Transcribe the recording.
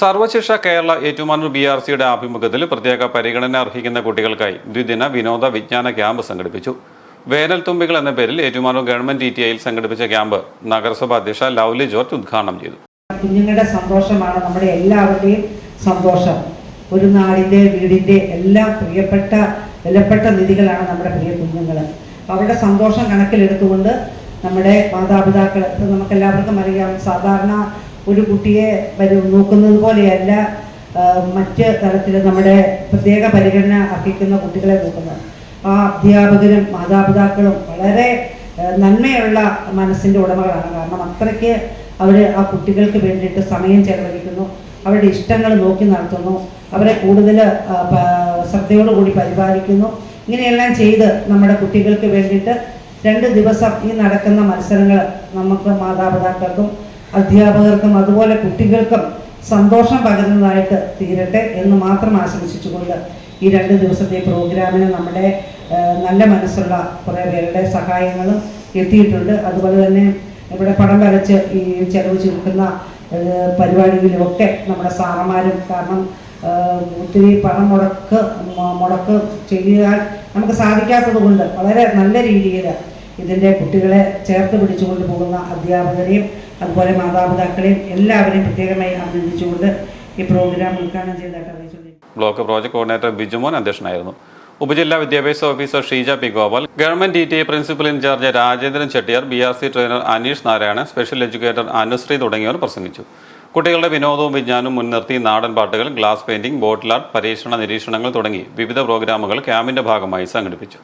Sarva Shiksha Kerala Ettumanoor B R സിയുടെ ആഭിമുഖ്യത്തിൽ പ്രത്യേക പരിഗണന അർഹിക്കുന്ന കുട്ടികൾക്കായി ദ്വിദിന വിനോദ വിജ്ഞാന ക്യാമ്പ് സംഘടിപ്പിച്ചു. വേനൽ തുമ്പികൾ എന്ന പേരിൽ ഏറ്റുമാനൂർ ഗവൺമെന്റ് ടി ടി ഐയിൽ സംഘടിപ്പിച്ച ക്യാമ്പ് നഗരസഭാ അധ്യക്ഷ ലവ്ലി ജോർജ് ഉദ്ഘാടനം ചെയ്തു. കുഞ്ഞുങ്ങളുടെ സന്തോഷമാണ് നമ്മുടെ എല്ലാവരുടെയും സന്തോഷം. ഒരു നാടിന്റെ വീടിന്റെ എല്ലാ പ്രിയപ്പെട്ട വിലപ്പെട്ട നിധികളാണ് നമ്മുടെ പ്രിയ കുഞ്ഞുങ്ങൾ. അവരുടെ സന്തോഷം കണക്കിലെടുത്തുകൊണ്ട് നമ്മുടെ മാതാപിതാക്കൾ നമുക്ക് എല്ലാവർക്കും അറിയാം സാധാരണ ഒരു കുട്ടിയെ നോക്കുന്നത് പോലെയല്ല മറ്റ് തലത്തിൽ നമ്മുടെ പ്രത്യേക പരിഗണന അർഹിക്കുന്ന കുട്ടികളെ നോക്കുന്നത്. ആ അധ്യാപകരും മാതാപിതാക്കളും വളരെ നന്മയുള്ള മനസ്സിന്റെ ഉടമകളാണ്. കാരണം അത്രയ്ക്ക് അവർ ആ കുട്ടികൾക്ക് വേണ്ടിയിട്ട് സമയം ചെലവഴിക്കുന്നു അവരുടെ ഇഷ്ടങ്ങൾ നോക്കി നടത്തുന്നു അവരെ കൂടുതൽ ശ്രദ്ധയോടുകൂടി പരിപാലിക്കുന്നു. ഇങ്ങനെയെല്ലാം ചെയ്ത് നമ്മുടെ കുട്ടികൾക്ക് വേണ്ടിയിട്ട് രണ്ട് ദിവസം ഈ നടക്കുന്ന മത്സരങ്ങൾ നമുക്ക് മാതാപിതാക്കൾക്കും അധ്യാപകർക്കും അതുപോലെ കുട്ടികൾക്കും സന്തോഷം പകരുന്നതായിട്ട് തീരട്ടെ എന്ന് മാത്രം ആശംസിച്ചുകൊണ്ട് ഈ രണ്ട് ദിവസത്തെ പ്രോഗ്രാമിന് നമ്മുടെ നല്ല മനസ്സുള്ള കുറേ പേരുടെ സഹായങ്ങളും എത്തിയിട്ടുണ്ട്. അതുപോലെ തന്നെ ഇവിടെ പടം വരച്ച് ഈ ചെലവ് ചുരുക്കുന്ന ഏഹ്, പരിപാടികളിലൊക്കെ നമ്മുടെ സാറന്മാരും കാരണം ഒത്തിരി പണം മുടക്ക് മുടക്ക് ചെയ്യാൻ നമുക്ക് സാധിക്കാത്തത് കൊണ്ട് വളരെ നല്ല രീതിയിൽ ഇതിന്റെ കുട്ടികളെ ചേർത്ത് പിടിച്ചുകൊണ്ട് പോകുന്ന അധ്യാപകരെയും അതുപോലെ മാതാപിതാക്കളെയും എല്ലാവരെയും പ്രത്യേകമായി അഭിനന്ദിച്ചുകൊണ്ട് ഈ പ്രോഗ്രാം ഉദ്ഘാടനം ചെയ്തതായിട്ട് അറിയിച്ചു ബ്ലോക്ക് പ്രോജക്ട് കോർഡിനേറ്റർ ബിജുമോൻ അധ്യക്ഷനായിരുന്നു. ഉപജില്ലാ വിദ്യാഭ്യാസ officer Sheeja P. Gopal government D T A principal in charge Rajendran Chettiar B R C trainer Aneesh Narayanan special educator Anushree തുടങ്ങിയവർ പ്രസംഗിച്ചു. കുട്ടികളുടെ വിനോദവും വിജ്ഞാനവും മുൻനിർത്തി നാടൻ പാട്ടുകൾ ഗ്ലാസ് പെയിന്റിംഗ് ബോട്ടിൽ ആർട്ട് പരീക്ഷണ നിരീക്ഷണങ്ങൾ തുടങ്ങി വിവിധ പ്രോഗ്രാമുകൾ ക്യാമ്പിന്റെ ഭാഗമായി സംഘടിപ്പിച്ചു.